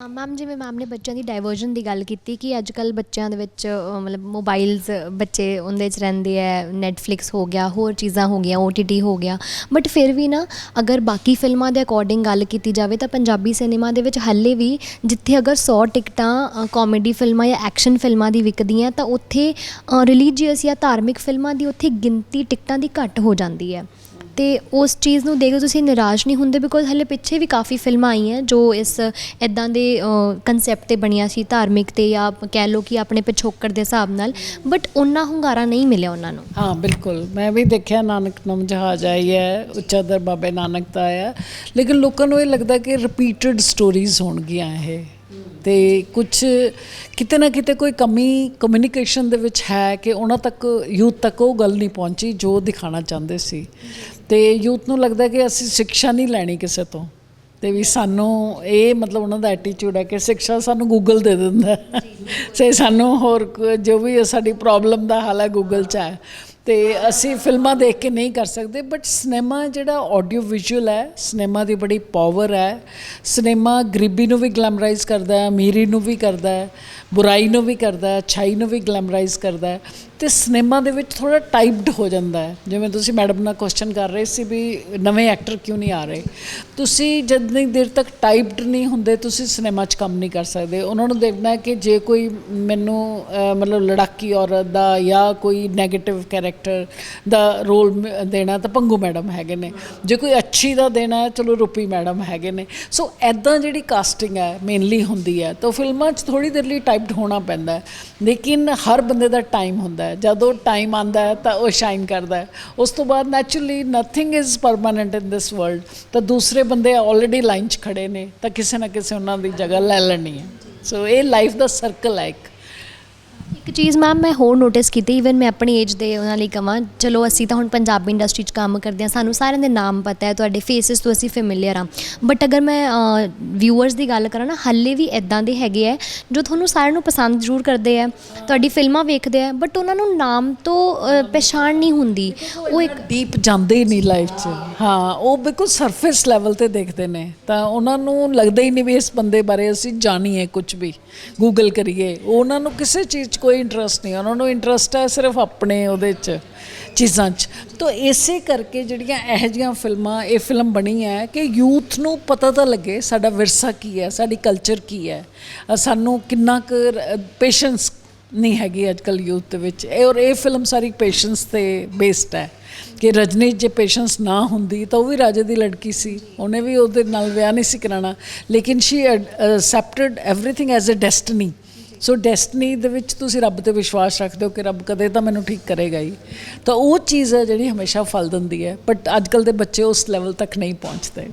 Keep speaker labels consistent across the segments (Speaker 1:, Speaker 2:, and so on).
Speaker 1: Ma'am ਜਿਵੇਂ ma'am ਨੇ ਬੱਚਿਆਂ ਦੀ ਡਾਈਵਰਜਨ ਦੀ ਗੱਲ ਕੀਤੀ ਕਿ ਅੱਜ ਕੱਲ ਬੱਚਿਆਂ ਦੇ ਵਿੱਚ ਅ, ਮਤਲਬ ਮੋਬਾਈਲਸ ਬੱਚੇ ਉਹਦੇ 'ਚ ਰਹਿੰਦੇ ਆ ਨੈਟਫਲਿਕਸ ਹੋ ਗਿਆ ਹੋਰ ਚੀਜ਼ਾਂ ਹੋ ਗਈਆਂ OTT ਹੋ ਗਿਆ। ਬਟ ਫਿਰ ਵੀ ਨਾ ਅਗਰ ਬਾਕੀ ਫਿਲਮਾਂ ਦੇ ਅਕੋਰਡਿੰਗ ਗੱਲ ਕੀਤੀ ਜਾਵੇ ਤਾਂ ਪੰਜਾਬੀ ਸਿਨੇਮਾ ਦੇ ਵਿੱਚ ਹੱਲੇ ਵੀ ਜਿੱਥੇ ਅਗਰ 100 ਟਿਕਟਾਂ ਕਾਮੇਡੀ ਫਿਲਮਾਂ ਜਾਂ ਐਕਸ਼ਨ ਫਿਲਮਾਂ ਦੀ ਵਿਕਦੀਆਂ ਤਾਂ ਉੱਥੇ ਰਿਲੀਜੀਅਸ ਜਾਂ ਧਾਰਮਿਕ ਫਿਲਮਾਂ ਦੀ ਉੱਥੇ ਗਿਣਤੀ ਟਿਕਟਾਂ ਦੀ ਘੱਟ ਹੋ ਜਾਂਦੀ ਹੈ ਤੇ ਉਸ ਚੀਜ਼ ਨੂੰ ਦੇਖ ਕੇ ਤੁਸੀਂ ਨਿਰਾਸ਼ ਨਹੀਂ ਹੁੰਦੇ ਬਿਕੋਜ਼ ਹਲੇ ਪਿੱਛੇ ਵੀ ਕਾਫੀ ਫਿਲਮਾਂ ਆਈਆਂ ਜੋ ਇਸ ਇਦਾਂ ਦੇ ਕਨਸੈਪਟ ਤੇ ਬਣੀਆਂ ਸੀ ਧਾਰਮਿਕ ਤੇ ਜਾਂ ਕਹਿ ਲਓ ਕਿ ਆਪਣੇ ਪਿਛੋਕੜ ਦੇ ਹਿਸਾਬ ਨਾਲ ਬਟ ਉਹਨਾਂ ਹੁੰਗਾਰਾ ਨਹੀਂ ਮਿਲਿਆ ਉਹਨਾਂ ਨੂੰ।
Speaker 2: ਹਾਂ, ਬਿਲਕੁਲ। ਮੈਂ ਵੀ ਦੇਖਿਆ ਨਾਨਕ ਨਮ ਜਹਾਜ਼ ਆਈ ਹੈ, ਉੱਚਾ ਦਰ ਬਾਬੇ ਨਾਨਕ ਦਾ ਆਇਆ। ਲੇਕਿਨ ਲੋਕਾਂ ਨੂੰ ਇਹ ਲੱਗਦਾ ਕਿ ਰਿਪੀਟਡ ਸਟੋਰੀਜ਼ ਹੋਣਗੀਆਂ ਇਹ। ਤੇ ਕੁਝ ਕਿਤੇ ਨਾ ਕਿਤੇ ਕੋਈ ਕਮੀ ਕਮਿਊਨੀਕੇਸ਼ਨ ਦੇ ਵਿੱਚ ਹੈ ਕਿ ਉਹਨਾਂ ਤੱਕ ਯੂਥ ਤੱਕ ਉਹ ਗੱਲ ਨਹੀਂ ਪਹੁੰਚੀ ਜੋ ਦਿਖਾਣਾ ਚਾਹੁੰਦੇ ਸੀ। ਤੇ ਯੂਥ ਨੂੰ ਲੱਗਦਾ ਕਿ ਅਸੀਂ ਸਿੱਖਿਆ ਨਹੀਂ ਲੈਣੀ ਕਿਸੇ ਤੋਂ। ਤੇ ਵੀ ਸਾਨੂੰ ਇਹ ਮਤਲਬ ਉਹਨਾਂ ਦਾ ਐਟੀਟਿਊਡ ਹੈ ਕਿ ਸਿੱਖਿਆ ਸਾਨੂੰ ਗੂਗਲ ਦੇ ਦਿੰਦਾ। ਸੇ ਸਾਨੂੰ ਹੋਰ ਜੋ ਵੀ ਸਾਡੀ ਪ੍ਰੋਬਲਮ ਦਾ ਹੱਲ ਹੈ ਗੂਗਲ 'ਚ ਹੈ। ਤੇ ਅਸੀਂ ਫਿਲਮਾਂ ਦੇਖ ਕੇ ਨਹੀਂ ਕਰ ਸਕਦੇ ਬਟ ਸਿਨੇਮਾ ਜਿਹੜਾ ਆਡੀਓ ਵਿਜ਼ੂਅਲ ਹੈ ਸਿਨੇਮਾ ਦੀ ਬੜੀ ਪਾਵਰ ਹੈ। ਸਿਨੇਮਾ ਗਰੀਬੀ ਨੂੰ ਵੀ ਗਲੈਮਰਾਈਜ਼ ਕਰਦਾ ਹੈ, ਅਮੀਰੀ ਨੂੰ ਵੀ ਕਰਦਾ ਹੈ, ਬੁਰਾਈ ਨੂੰ ਵੀ ਕਰਦਾ ਹੈ, ਅੱਛਾਈ ਨੂੰ ਵੀ ਗਲੈਮਰਾਈਜ਼ ਕਰਦਾ ਹੈ। ਤੇ ਸਿਨੇਮਾ ਦੇ ਵਿੱਚ ਥੋੜਾ ਟਾਈਪਡ ਹੋ ਜਾਂਦਾ ਹੈ। ਜਿਵੇਂ ਤੁਸੀਂ ਮੈਡਮ ਨਾਲ ਕੁਐਸਚਨ ਕਰ ਰਹੇ ਸੀ ਵੀ ਨਵੇਂ ਐਕਟਰ ਕਿਉਂ ਨਹੀਂ ਆ ਰਹੇ। ਤੁਸੀਂ ਜਦ ਨਹੀਂ ਦੇਰ ਤੱਕ ਟਾਈਪਡ ਨਹੀਂ ਹੁੰਦੇ, ਤੁਸੀਂ ਸਿਨੇਮਾ 'ਚ ਕੰਮ ਨਹੀਂ ਕਰ ਸਕਦੇ। ਉਹਨਾਂ ਨੂੰ ਦੇਖਣਾ ਹੈ ਕਿ ਜੇ ਕੋਈ ਮੈਨੂੰ ਮਤਲਬ ਲੜਾਕੀ ਔਰਤ ਦਾ ਜਾਂ ਕੋਈ 네ਗੇਟਿਵ ਕੈਰੈਕਟਰ ਦਾ ਰੋਲ ਦੇਣਾ ਤਾਂ ਪੰਗੂ ਮੈਡਮ ਹੈਗੇ ਨੇ। ਜੇ ਕੋਈ ਅੱਛੀ ਦਾ ਦੇਣਾ ਚਲੋ ਰੂਪੀ ਮੈਡਮ ਹੈਗੇ ਨੇ। ਸੋ ਐਦਾਂ ਜਿਹੜੀ ਕਾਸਟਿੰਗ ਹੈ ਮੇਨਲੀ ਹੁੰਦੀ ਹੈ, ਤਾਂ ਫਿਲਮਾਂ 'ਚ ਥੋੜੀ ਦੇਰ ਲਈ ਟਾਈਪਡ ਹੋਣਾ ਪੈਂਦਾ ਹੈ। ਲੇਕਿਨ ਹਰ ਬੰਦੇ ਦਾ ਟਾਈਮ ਹੁੰਦਾ ਹੈ ਜਦੋਂ ਟਾਈਮ ਆਂਦਾ ਹੈ ਤਾਂ ਉਹ ਸ਼ਾਈਨ ਕਰਦਾ ਹੈ। ਉਸ ਤੋਂ ਬਾਅਦ naturally nothing is permanent in this world ਤਾਂ ਦੂਸਰੇ ਬੰਦੇ ਆਲਰੇਡੀ ਲਾਈਨ 'ਚ ਖੜੇ ਨੇ, ਤਾਂ ਕਿਸੇ ਨਾ ਕਿਸੇ ਉਹਨਾਂ ਦੀ ਜਗ੍ਹਾ ਲੈ ਲੈਣੀ ਹੈ। ਸੋ ਇਹ ਲਾਈਫ ਦਾ ਸਰਕਲ ਹੈ ਇੱਕ।
Speaker 1: ਇੱਕ ਚੀਜ਼ ਮੈਮ ਮੈਂ ਹੋਰ ਨੋਟਿਸ ਕੀਤੀ ਇਵਨ ਮੈਂ ਆਪਣੀ ਏਜ ਦੇ ਉਹਨਾਂ ਲਈ ਕਵਾਂ, ਚਲੋ ਅਸੀਂ ਤਾਂ ਹੁਣ ਪੰਜਾਬੀ ਇੰਡਸਟਰੀ 'ਚ ਕੰਮ ਕਰਦੇ ਹਾਂ, ਸਾਨੂੰ ਸਾਰਿਆਂ ਦੇ ਨਾਮ ਪਤਾ ਹੈ, ਤੁਹਾਡੇ ਫੇਸਿਸ ਤੋਂ ਅਸੀਂ ਫੈਮਿਲੀਅਰ ਹਾਂ। ਬਟ ਅਗਰ ਮੈਂ ਵਿਊਅਰਸ ਦੀ ਗੱਲ ਕਰਾਂ ਨਾ, ਹੱਲੇ ਵੀ ਇਦਾਂ ਦੇ ਹੈਗੇ ਆ ਜੋ ਤੁਹਾਨੂੰ ਸਾਰਿਆਂ ਨੂੰ ਪਸੰਦ ਜ਼ਰੂਰ ਕਰਦੇ ਆ ਤੁਹਾਡੀ ਫਿਲਮਾਂ ਵੇਖਦੇ ਆ ਬਟ ਉਹਨਾਂ ਨੂੰ ਨਾਮ ਤੋਂ ਪਛਾਣ ਨਹੀਂ ਹੁੰਦੀ। ਉਹ ਇੱਕ
Speaker 2: ਡੀਪ ਜਾਂਦੇ ਹੀ ਨਹੀਂ ਲਾਈਫ 'ਚ। ਹਾਂ, ਉਹ ਬਿਲਕੁਲ ਸਰਫੇਸ ਲੈਵਲ ਤੇ ਦੇਖਦੇ ਨੇ। ਤਾਂ ਉਹਨਾਂ ਨੂੰ ਲੱਗਦਾ ਹੀ ਨਹੀਂ ਵੀ ਇਸ ਬੰਦੇ ਬਾਰੇ ਅਸੀਂ ਜਾਣੀਏ ਕੁਝ ਵੀ। ਗੂਗਲ ਕਰੀਏ। ਉਹਨਾਂ ਨੂੰ ਕਿਸੇ ਚੀਜ਼ 'ਚ ਕੋਈ ਇੰਟਰਸਟ ਨਹੀਂ, ਉਹਨਾਂ ਨੂੰ ਇੰਟਰਸਟ ਹੈ ਸਿਰਫ ਆਪਣੇ ਉਹਦੇ 'ਚ, ਚੀਜ਼ਾਂ 'ਚ। ਤਾਂ ਇਸੇ ਕਰਕੇ ਜਿਹੜੀਆਂ ਇਹੋ ਜਿਹੀਆਂ ਫਿਲਮਾਂ, ਇਹ ਫਿਲਮ ਬਣੀ ਹੈ ਕਿ ਯੂਥ ਨੂੰ ਪਤਾ ਤਾਂ ਲੱਗੇ ਸਾਡਾ ਵਿਰਸਾ ਕੀ ਹੈ, ਸਾਡੀ ਕਲਚਰ ਕੀ ਹੈ। ਸਾਨੂੰ ਕਿੰਨਾ ਕੁ ਪੇਸ਼ੈਂਸ ਨਹੀਂ ਹੈਗੀ ਅੱਜ ਕੱਲ ਯੂਥ ਦੇ ਵਿੱਚ। ਇਹ ਔਰ ਇਹ ਫਿਲਮ ਸਾਰੀ ਪੇਸ਼ੈਂਸ ਤੇ ਬੇਸਡ ਹੈ। ਕਿ ਰਜਨੀ ਜੇ ਪੇਸ਼ੈਂਸ ਨਾ ਹੁੰਦੀ ਤਾਂ ਉਹ ਵੀ ਰਾਜੇ ਦੀ ਲੜਕੀ ਸੀ। ਉਹਨੇ ਵੀ ਉਹਦੇ ਨਾਲ ਵਿਆਹ ਨਹੀਂ ਸੀ ਕਰਾਣਾ ਲੇਕਿਨ she accepted everything as a destiny so destiny ਦੇ ਵਿੱਚ ਤੁਸੀਂ ਰੱਬ ਤੇ ਵਿਸ਼ਵਾਸ ਰੱਖਦੇ ਹੋ ਕਿ ਰੱਬ ਕਦੇ ਤਾਂ ਮੈਨੂੰ ਠੀਕ ਕਰੇਗਾ ਹੀ। ਤਾਂ ਉਹ ਚੀਜ਼ ਹੈ ਜਿਹੜੀ ਹਮੇਸ਼ਾ ਫਲ ਦਿੰਦੀ ਹੈ। ਬਟ ਅੱਜ ਕੱਲ ਦੇ ਬੱਚੇ ਉਸ ਲੈਵਲ ਤੱਕ ਨਹੀਂ ਪਹੁੰਚਦੇ।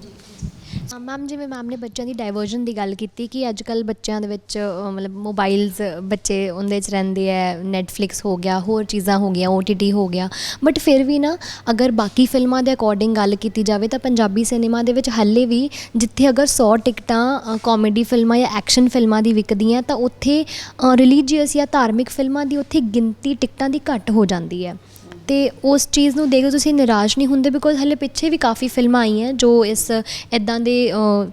Speaker 1: ਮੈਮ ਜਿਵੇਂ ਮੈਮ ਨੇ ਬੱਚਿਆਂ ਦੀ ਡਾਈਵਰਜਨ ਦੀ ਗੱਲ ਕੀਤੀ ਕਿ ਅੱਜ ਕੱਲ ਬੱਚਿਆਂ ਦੇ ਵਿੱਚ ਅ, ਮਤਲਬ ਮੋਬਾਈਲਸ ਬੱਚੇ ਉਹਦੇ 'ਚ ਰਹਿੰਦੇ ਆ ਨੈਟਫਲਿਕਸ ਹੋ ਗਿਆ ਹੋਰ ਚੀਜ਼ਾਂ ਹੋ ਗਈਆਂ OTT ਹੋ ਗਿਆ। ਬਟ ਫਿਰ ਵੀ ਨਾ ਅਗਰ ਬਾਕੀ ਫਿਲਮਾਂ ਦੇ ਅਕੋਰਡਿੰਗ ਗੱਲ ਕੀਤੀ ਜਾਵੇ ਤਾਂ ਪੰਜਾਬੀ ਸਿਨੇਮਾ ਦੇ ਵਿੱਚ ਹੱਲੇ ਵੀ ਜਿੱਥੇ ਅਗਰ 100 ਟਿਕਟਾਂ ਕਾਮੇਡੀ ਫਿਲਮਾਂ ਜਾਂ ਐਕਸ਼ਨ ਫਿਲਮਾਂ ਦੀ ਵਿਕਦੀਆਂ ਤਾਂ ਉੱਥੇ ਰਿਲੀਜੀਅਸ ਜਾਂ ਧਾਰਮਿਕ ਫਿਲਮਾਂ ਦੀ ਉੱਥੇ ਗਿਣਤੀ ਟਿਕਟਾਂ ਦੀ ਘੱਟ ਹੋ ਜਾਂਦੀ ਹੈ ਤੇ ਉਸ ਚੀਜ਼ ਨੂੰ ਦੇਖ ਕੇ ਤੁਸੀਂ ਨਿਰਾਸ਼ ਨਹੀਂ ਹੁੰਦੇ? ਬਿਕੋਜ਼ ਹਲੇ ਪਿੱਛੇ ਵੀ ਕਾਫੀ ਫਿਲਮਾਂ ਆਈਆਂ ਜੋ ਇਸ ਇਦਾਂ ਦੇ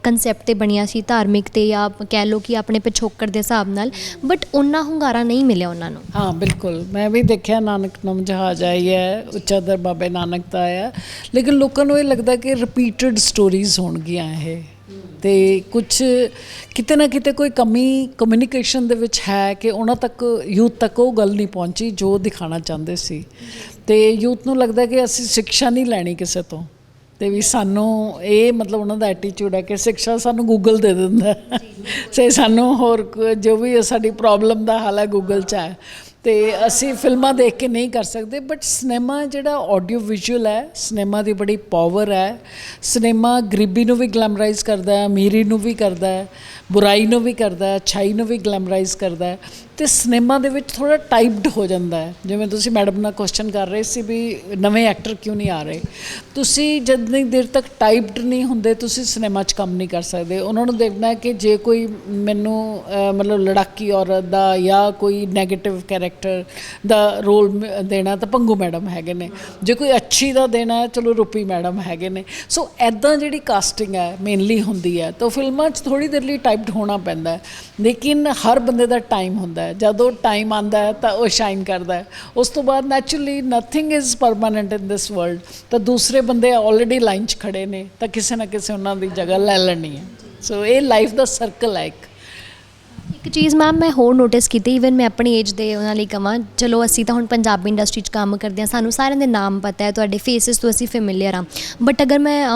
Speaker 1: ਕਨਸੈਪਟ ਤੇ ਬਣੀਆਂ ਸੀ, ਧਾਰਮਿਕ ਤੇ ਜਾਂ ਕਹਿ ਲਓ ਕਿ ਆਪਣੇ ਪਿਛੋਕੜ ਦੇ ਹਿਸਾਬ ਨਾਲ ਬਟ ਉਹਨਾਂ ਹੁੰਗਾਰਾ ਨਹੀਂ ਮਿਲਿਆ ਉਹਨਾਂ ਨੂੰ।
Speaker 2: ਹਾਂ, ਬਿਲਕੁਲ। ਮੈਂ ਵੀ ਦੇਖਿਆ ਨਾਨਕ ਨਮ ਜਹਾਜ਼ ਆਈ ਹੈ, ਉੱਚਾ ਦਰ ਬਾਬੇ ਨਾਨਕ ਦਾ ਆਇਆ। ਲੇਕਿਨ ਲੋਕਾਂ ਨੂੰ ਇਹ ਲੱਗਦਾ ਕਿ ਰਿਪੀਟਡ ਸਟੋਰੀਜ਼ ਹੋਣਗੀਆਂ ਇਹ। ਤੇ ਕੁਝ ਕਿਤੇ ਨਾ ਕਿਤੇ ਕੋਈ ਕਮੀ ਕਮਿਊਨੀਕੇਸ਼ਨ ਦੇ ਵਿੱਚ ਹੈ ਕਿ ਉਹਨਾਂ ਤੱਕ ਯੂਥ ਤੱਕ ਉਹ ਗੱਲ ਨਹੀਂ ਪਹੁੰਚੀ ਜੋ ਦਿਖਾਣਾ ਚਾਹੁੰਦੇ ਸੀ। ਤੇ ਯੂਥ ਨੂੰ ਲੱਗਦਾ ਕਿ ਅਸੀਂ ਸਿੱਖਿਆ ਨਹੀਂ ਲੈਣੀ ਕਿਸੇ ਤੋਂ। ਤੇ ਵੀ ਸਾਨੂੰ ਇਹ ਮਤਲਬ ਉਹਨਾਂ ਦਾ ਐਟੀਟਿਊਡ ਹੈ ਕਿ ਸਿੱਖਿਆ ਸਾਨੂੰ ਗੂਗਲ ਦੇ ਦਿੰਦਾ। ਸੇ ਸਾਨੂੰ ਹੋਰ ਜੋ ਵੀ ਸਾਡੀ ਪ੍ਰੋਬਲਮ ਦਾ ਹੱਲ ਹੈ ਗੂਗਲ 'ਚ ਹੈ। ਤੇ ਅਸੀਂ ਫਿਲਮਾਂ ਦੇਖ ਕੇ ਨਹੀਂ ਕਰ ਸਕਦੇ ਬਟ ਸਿਨੇਮਾ ਜਿਹੜਾ ਆਡੀਓ ਵਿਜ਼ੂਅਲ ਹੈ ਸਿਨੇਮਾ ਦੀ ਬੜੀ ਪਾਵਰ ਹੈ। ਸਿਨੇਮਾ ਗਰੀਬੀ ਨੂੰ ਵੀ ਗਲੈਮਰਾਈਜ਼ ਕਰਦਾ ਹੈ, ਅਮੀਰੀ ਨੂੰ ਵੀ ਕਰਦਾ ਹੈ, ਬੁਰਾਈ ਨੂੰ ਵੀ ਕਰਦਾ ਹੈ, ਅੱਛਾਈ ਨੂੰ ਵੀ ਗਲੈਮਰਾਈਜ਼ ਕਰਦਾ ਹੈ। ਤੇ ਸਿਨੇਮਾ ਦੇ ਵਿੱਚ ਥੋੜਾ ਟਾਈਪਡ ਹੋ ਜਾਂਦਾ ਹੈ। ਜਿਵੇਂ ਤੁਸੀਂ ਮੈਡਮ ਨਾਲ ਕੁਐਸਚਨ ਕਰ ਰਹੇ ਸੀ ਵੀ ਨਵੇਂ ਐਕਟਰ ਕਿਉਂ ਨਹੀਂ ਆ ਰਹੇ। ਤੁਸੀਂ ਜਦ ਨਹੀਂ ਦੇਰ ਤੱਕ ਟਾਈਪਡ ਨਹੀਂ ਹੁੰਦੇ, ਤੁਸੀਂ ਸਿਨੇਮਾ 'ਚ ਕੰਮ ਨਹੀਂ ਕਰ ਸਕਦੇ। ਉਹਨਾਂ ਨੂੰ ਦੇਖਣਾ ਹੈ ਕਿ ਜੇ ਕੋਈ ਮੈਨੂੰ ਮਤਲਬ ਲੜਾਕੀ ਔਰਤ ਦਾ ਜਾਂ ਕੋਈ 네ਗੇਟਿਵ ਕੈਰੈਕਟਰ ਦਾ ਰੋਲ ਦੇਣਾ ਤਾਂ ਪੰਗੂ ਮੈਡਮ ਹੈਗੇ ਨੇ। ਜੇ ਕੋਈ ਅੱਛੀ ਦਾ ਦੇਣਾ ਹੈ, ਚਲੋ ਰੂਪੀ ਮੈਡਮ ਹੈਗੇ ਨੇ। ਸੋ ਐਦਾਂ ਜਿਹੜੀ ਕਾਸਟਿੰਗ ਹੈ ਮੇਨਲੀ ਹੁੰਦੀ ਹੈ, ਤਾਂ ਫਿਲਮਾਂ 'ਚ ਥੋੜੀ ਦੇਰ ਲਈ ਟਾਈਪਡ ਹੋਣਾ ਪੈਂਦਾ ਹੈ। ਲੇਕਿਨ ਹਰ ਬੰਦੇ ਦਾ ਟਾਈਮ ਹੁੰਦਾ ਹੈ। ਜਦੋਂ ਟਾਈਮ ਆਂਦਾ ਹੈ ਤਾਂ ਉਹ ਸ਼ਾਈਨ ਕਰਦਾ ਹੈ। ਉਸ ਤੋਂ ਬਾਅਦ naturally nothing is permanent in this world ਤਾਂ ਦੂਸਰੇ ਬੰਦੇ ਆਲਰੇਡੀ ਲਾਈਨ 'ਚ ਖੜੇ ਨੇ, ਤਾਂ ਕਿਸੇ ਨਾ ਕਿਸੇ ਉਹਨਾਂ ਦੀ ਜਗ੍ਹਾ ਲੈ ਲੈਣੀ ਹੈ। ਸੋ ਇਹ ਲਾਈਫ ਦਾ ਸਰਕਲ ਹੈ ਇੱਕ।
Speaker 1: ਇੱਕ ਚੀਜ਼ ਮੈਮ ਮੈਂ ਹੋਰ ਨੋਟਿਸ ਕੀਤੀ ਇਵਨ ਮੈਂ ਆਪਣੀ ਏਜ ਦੇ ਉਹਨਾਂ ਲਈ ਕਵਾਂ ਚਲੋ ਅਸੀਂ ਤਾਂ ਹੁਣ ਪੰਜਾਬੀ ਇੰਡਸਟਰੀ 'ਚ ਕੰਮ ਕਰਦੇ ਹਾਂ ਸਾਨੂੰ ਸਾਰਿਆਂ ਦੇ ਨਾਮ ਪਤਾ ਹੈ ਤੁਹਾਡੇ ਫੇਸਿਸ ਤੋਂ ਅਸੀਂ ਫੈਮਿਲੀਅਰ ਹਾਂ। ਬਟ ਅਗਰ ਮੈਂ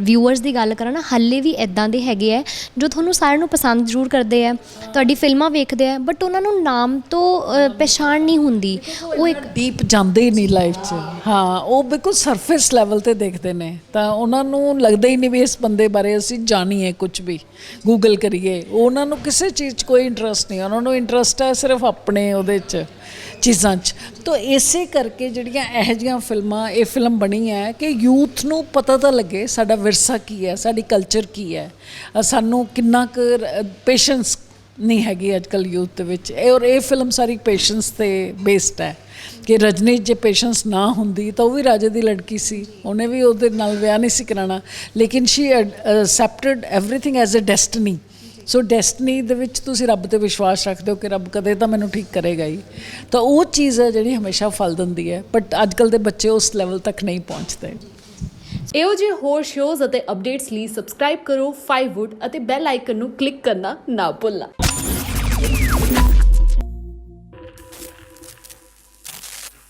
Speaker 1: ਵਿਊਅਰਸ ਦੀ ਗੱਲ ਕਰਾਂ ਨਾ ਹੱਲੇ ਵੀ ਇਦਾਂ ਦੇ ਹੈਗੇ ਆ ਜੋ ਤੁਹਾਨੂੰ ਸਾਰਿਆਂ ਨੂੰ ਪਸੰਦ ਜ਼ਰੂਰ ਕਰਦੇ ਆ ਤੁਹਾਡੀ ਫਿਲਮਾਂ ਵੇਖਦੇ ਆ ਬਟ ਉਹਨਾਂ ਨੂੰ ਨਾਮ ਤੋਂ ਅ, ਪਛਾਣ ਨਹੀਂ ਹੁੰਦੀ। ਉਹ ਇੱਕ
Speaker 2: ਡੀਪ ਜਾਂਦੇ ਹੀ ਨਹੀਂ ਲਾਈਫ 'ਚ। ਹਾਂ ਉਹ ਬਿਲਕੁਲ ਸਰਫੇਸ ਲੈਵਲ ਤੇ ਦੇਖਦੇ ਨੇ। ਤਾਂ ਉਹਨਾਂ ਨੂੰ ਲੱਗਦਾ ਹੀ ਨਹੀਂ ਵੀ ਇਸ ਬੰਦੇ ਬਾਰੇ ਅਸੀਂ ਜਾਣੀਏ ਕੁਝ ਵੀ। ਗੂਗਲ ਕਰੀਏ। ਉਹਨਾਂ ਨੂੰ ਕਿਸੇ ਚੀਜ਼ 'ਚ ਕੋਈ ਕੋਈ ਇੰਟਰਸਟ ਨਹੀਂ, ਉਹਨਾਂ ਨੂੰ ਇੰਟਰਸਟ ਹੈ ਸਿਰਫ ਆਪਣੇ ਉਹਦੇ 'ਚ, ਚੀਜ਼ਾਂ 'ਚ। ਤਾਂ ਇਸੇ ਕਰਕੇ ਜਿਹੜੀਆਂ ਇਹੋ ਜਿਹੀਆਂ ਫਿਲਮਾਂ, ਇਹ ਫਿਲਮ ਬਣੀ ਹੈ ਕਿ ਯੂਥ ਨੂੰ ਪਤਾ ਤਾਂ ਲੱਗੇ ਸਾਡਾ ਵਿਰਸਾ ਕੀ ਹੈ, ਸਾਡੀ ਕਲਚਰ ਕੀ ਹੈ। ਸਾਨੂੰ ਕਿੰਨਾ ਕੁ ਪੇਸ਼ੈਂਸ ਨਹੀਂ ਹੈਗੀ ਅੱਜ ਕੱਲ ਯੂਥ ਦੇ ਵਿੱਚ। ਇਹ ਔਰ ਇਹ ਫਿਲਮ ਸਾਰੀ ਪੇਸ਼ੈਂਸ ਤੇ ਬੇਸਡ ਹੈ। ਕਿ ਰਜਨੀ ਜੇ ਪੇਸ਼ੈਂਸ ਨਾ ਹੁੰਦੀ ਤਾਂ ਉਹ ਵੀ ਰਾਜੇ ਦੀ ਲੜਕੀ ਸੀ। ਉਹਨੇ ਵੀ ਉਹਦੇ ਨਾਲ ਵਿਆਹ ਨਹੀਂ ਸੀ ਕਰਾਣਾ ਲੇਕਿਨ she accepted everything as a destiny so destiny ਦੇ ਵਿੱਚ ਤੁਸੀਂ ਰੱਬ ਤੇ ਵਿਸ਼ਵਾਸ ਰੱਖਦੇ ਹੋ ਕਿ ਰੱਬ ਕਦੇ ਤਾਂ ਮੈਨੂੰ ਠੀਕ ਕਰੇਗਾ ਹੀ। ਤਾਂ ਉਹ ਚੀਜ਼ ਹੈ ਜਿਹੜੀ ਹਮੇਸ਼ਾ ਫਲ ਦਿੰਦੀ ਹੈ ਬਟ ਅੱਜ ਕੱਲ ਦੇ ਬੱਚੇ ਉਸ ਲੈਵਲ ਤੱਕ ਨਹੀਂ ਪਹੁੰਚਦੇ।
Speaker 3: ਇਹੋ ਜਿਹੇ ਹੋਰ ਸ਼ੋਜ਼ ਅਤੇ ਅਪਡੇਟਸ ਲਈ ਸਬਸਕ੍ਰਾਈਬ ਕਰੋ 5wood ਅਤੇ ਬੈਲ ਆਈਕਨ ਨੂੰ ਕਲਿੱਕ ਕਰਨਾ ਨਾ ਭੁੱਲਣਾ।